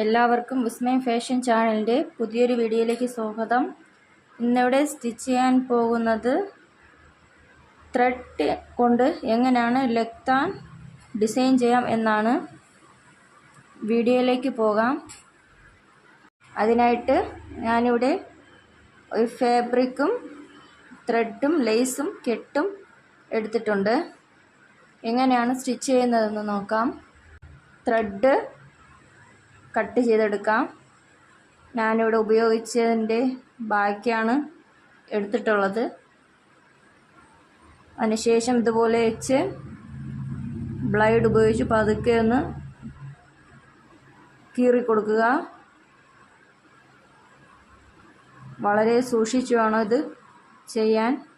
എല്ലാവർക്കും വിസ്മയം ഫാഷൻ ചാനലിന്റെ പുതിയൊരു വീഡിയോയിലേക്ക് സ്വാഗതം. ഇന്നിവിടെ സ്റ്റിച്ച് ചെയ്യാൻ പോകുന്നത് ത്രെഡ് കൊണ്ട് എങ്ങനെയാണ് ലെക്താൻ ഡിസൈൻ ചെയ്യാം എന്നാണ് വീഡിയോയിലേക്ക് പോകാം. അതിനായിട്ട് ഞാനിവിടെ ഒരു ഫാബ്രിക്കും ത്രെഡും ലെയ്സും കെട്ടും എടുത്തിട്ടുണ്ട്. എങ്ങനെയാണ് സ്റ്റിച്ച് ചെയ്യുന്നതെന്ന് നോക്കാം. ത്രെഡ് കട്ട് ചെയ്തെടുക്കാം. ഞാനിവിടെ ഉപയോഗിച്ചതിന്റെ ബാക്കിയാണ് എടുത്തിട്ടുള്ളത്. അതിനുശേഷം ഇതുപോലെ വെച്ച് ബ്ലൈഡ് ഉപയോഗിച്ച് പതുക്കെ ഒന്ന് കീറി കൊടുക്കുക വളരെ സൂക്ഷിച്ചു വേണം ഇത് ചെയ്യാൻ.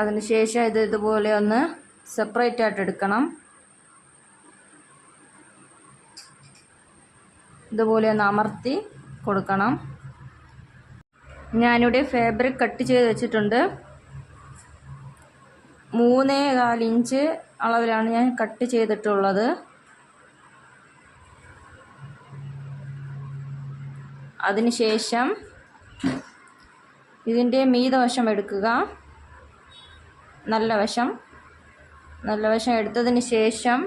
അതിനുശേഷം ഇത് ഇതുപോലെ ഒന്ന് സെപ്പറേറ്റ് ആയിട്ട് എടുക്കണം. ഇതുപോലെ ഒന്ന് അമർത്തി കൊടുക്കണം. ഞാനിവിടെ ഫാബ്രിക് കട്ട് ചെയ്ത് വെച്ചിട്ടുണ്ട്. മൂന്നേ കാൽ ഇഞ്ച് അളവിലാണ് ഞാൻ കട്ട് ചെയ്തിട്ടുള്ളത്. അതിനുശേഷം ഇതിന്റെ മീതവശം എടുക്കുക. നല്ല വശം. നല്ല വശം എടുത്തതിന് ശേഷം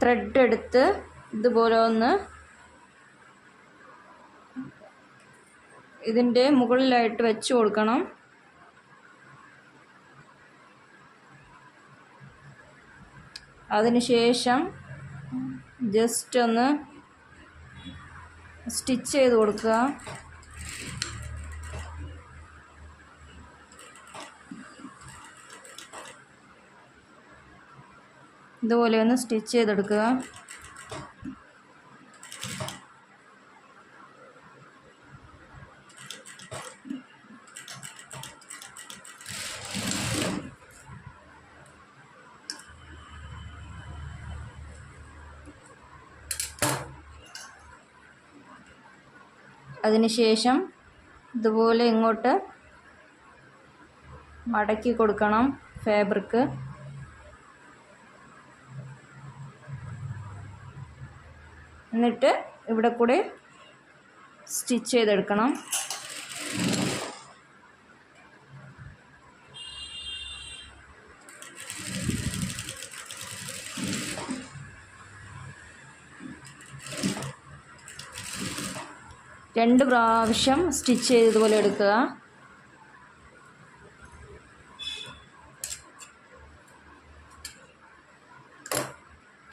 ത്രെഡ് എടുത്ത് ഇതുപോലെ ഒന്ന് ഇതിന്റെ മുകളിലായിട്ട് വെച്ച് കൊടുക്കണം. അതിനുശേഷം ജസ്റ്റ് ഒന്ന് സ്റ്റിച്ച് ചെയ്ത് കൊടുക്കുക. ഇതുപോലെ ഒന്ന് സ്റ്റിച്ച് ചെയ്തെടുക്കുക. അതിനുശേഷം ഇതുപോലെ ഇങ്ങോട്ട് മടക്കി കൊടുക്കണം ഫാബ്രിക്ക് എന്നിട്ട് ഇവിടെ കൂടെ സ്റ്റിച്ച് ചെയ്തെടുക്കണം. രണ്ട് പ്രാവശ്യം സ്റ്റിച്ച് ചെയ്തതുപോലെ എടുക്കുക.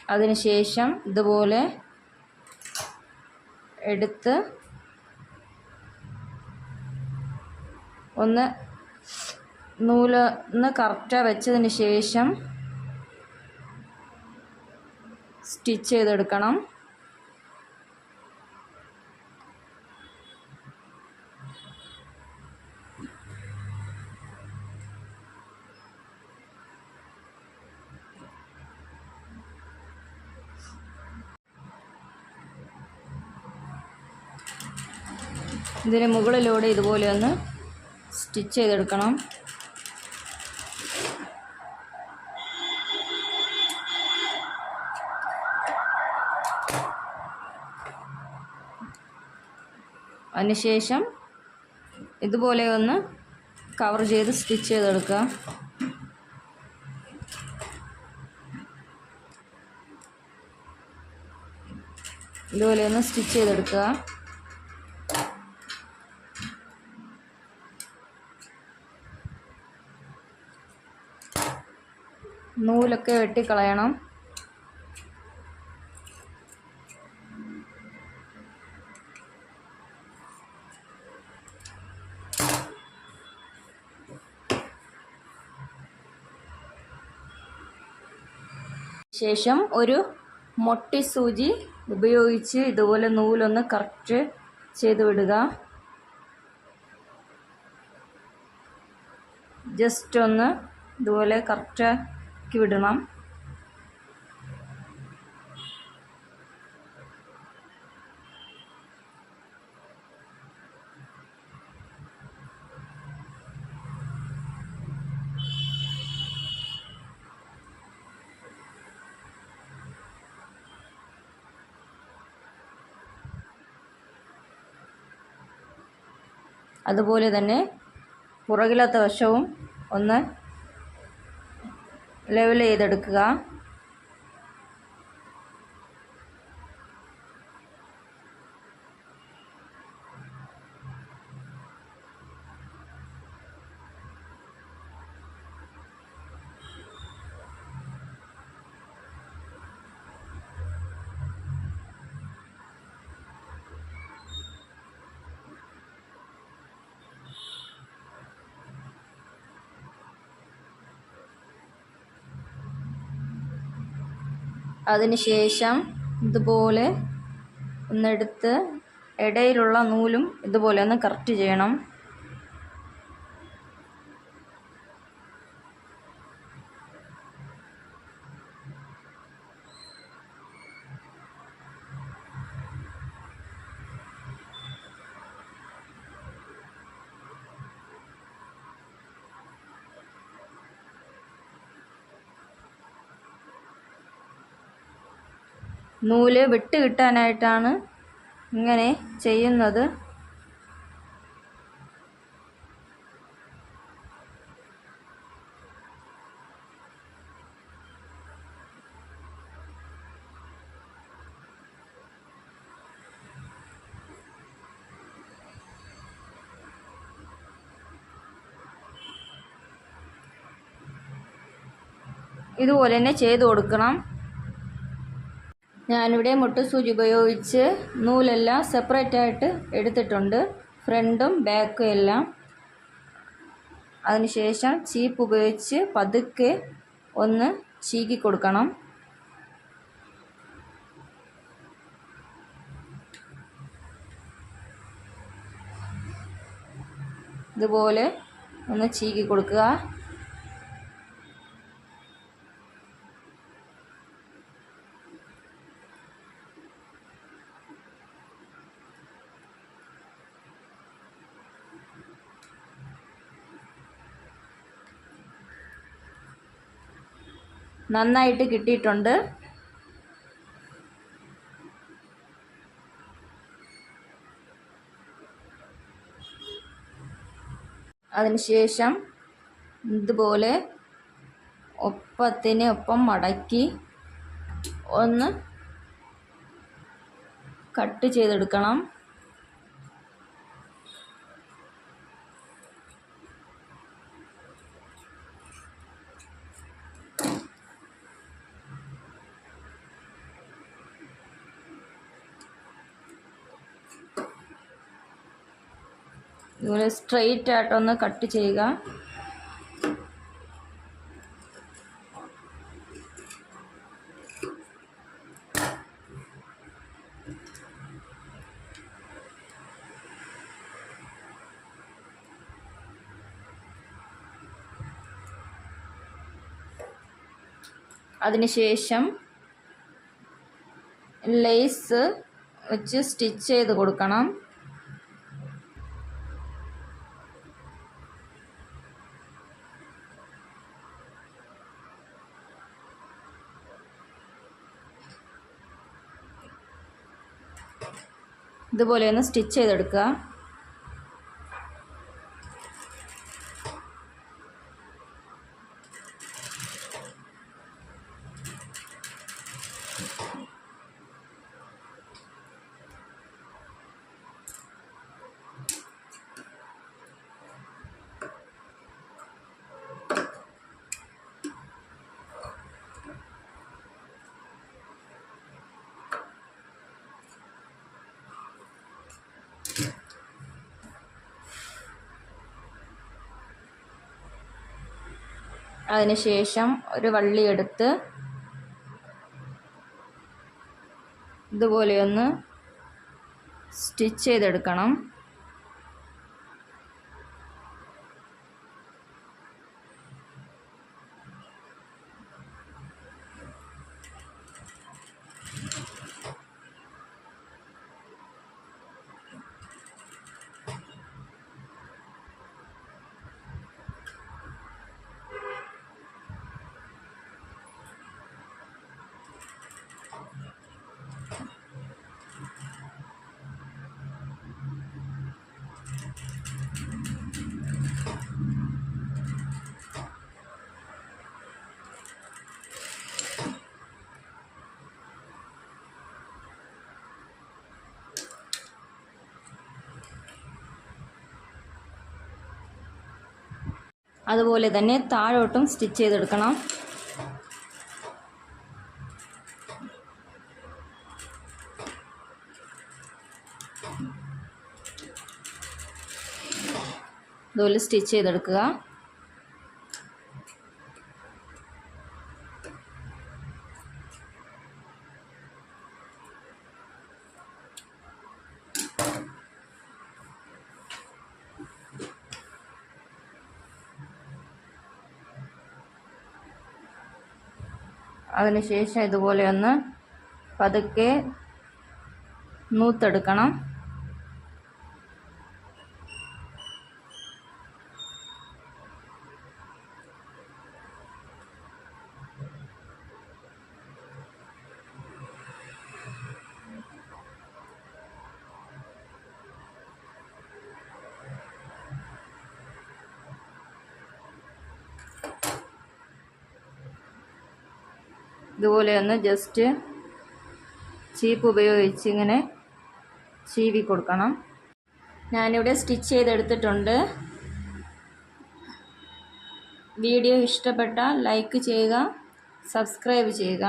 അതിനുശേഷം ഇതുപോലെ എടുത്ത് ഒന്ന് നൂൽ ഒന്ന് കറക്റ്റ് വെച്ചതിന് ശേഷം സ്റ്റിച്ച് ചെയ്തെടുക്കണം. ഇതിന് മുകളിലൂടെ ഇതുപോലെ ഒന്ന് സ്റ്റിച്ച് ചെയ്തെടുക്കണം. അതിനുശേഷം ഇതുപോലെ ഒന്ന് കവർ ചെയ്ത് സ്റ്റിച്ച് ചെയ്തെടുക്കുക. ഇതുപോലെ ഒന്ന് സ്റ്റിച്ച് ചെയ്തെടുക്കുക. നൂലൊക്കെ വെട്ടിക്കളയണം. ശേഷം ഒരു മൊട്ടി സൂചി ഉപയോഗിച്ച് ഇതുപോലെ നൂലൊന്ന് കറക്റ്റ് ചെയ്ത് വിടുക. ജസ്റ്റ് ഒന്ന് ഇതുപോലെ കറക്റ്റ് മടക്കി വിടണം അതുപോലെ തന്നെ പുറകിലത്തെ വശവും ഒന്ന് ലെവൽ ചെയ്തെടുക്കുക. അതിനുശേഷം ഇതുപോലെ ഒന്നെടുത്ത് ഇടയിലുള്ള നൂലും ഇതുപോലെ ഒന്ന് കറക്റ്റ് ചെയ്യണം. നൂൽ വിട്ട് കിട്ടാനായിട്ടാണ് ഇങ്ങനെ ചെയ്യുന്നത്. ഇതുപോലെ തന്നെ ചെയ്ത് കൊടുക്കണം. ഞാനിവിടെ മുട്ടുസൂചി ഉപയോഗിച്ച് നൂലെല്ലാം സെപ്പറേറ്റ് ആയിട്ട് എടുത്തിട്ടുണ്ട്. ഫ്രണ്ടും ബാക്കും എല്ലാം. അതിനുശേഷം ചീപ്പ് ഉപയോഗിച്ച് പതുക്കെ ഒന്ന് ചീകി കൊടുക്കണം. ഇതുപോലെ ഒന്ന് ചീകി കൊടുക്കുക. നന്നായിട്ട് കിട്ടിയിട്ടുണ്ട്. അതിനുശേഷം ഇതുപോലെ ഒപ്പത്തിന് ഒപ്പം മടക്കി ഒന്ന് കട്ട് ചെയ്തെടുക്കണം. ഇതുപോലെ സ്ട്രെയിറ്റ് ആയിട്ടൊന്ന് കട്ട് ചെയ്യുക. അതിനുശേഷം ലേസ് വെച്ച് സ്റ്റിച്ച് ചെയ്ത് കൊടുക്കണം. ഇതുപോലെ ഒന്ന് സ്റ്റിച്ച് ചെയ്തെടുക്കുക. അതിനുശേഷം ഒരു വള്ളി എടുത്ത് ഇതുപോലെയൊന്ന് സ്റ്റിച്ച് ചെയ്തെടുക്കണം. അതുപോലെ തന്നെ താഴോട്ടും സ്റ്റിച്ച് ചെയ്തെടുക്കണം. ഇതുപോലെ സ്റ്റിച്ച് ചെയ്തെടുക്കുക. അതിനുശേഷം ഇതുപോലെ ഒന്ന് പതുക്കെ നൂത്തെടുക്കണം. ഇതുപോലെ ഒന്ന് ജസ്റ്റ് ചീപ്പ് ഉപയോഗിച്ച് ഇങ്ങനെ ചീവി കൊടുക്കണം. ഞാനിവിടെ സ്റ്റിച്ച് ചെയ്തെടുത്തിട്ടുണ്ട്. വീഡിയോ ഇഷ്ടപ്പെട്ടാൽ ലൈക്ക് ചെയ്യുക സബ്സ്ക്രൈബ് ചെയ്യുക.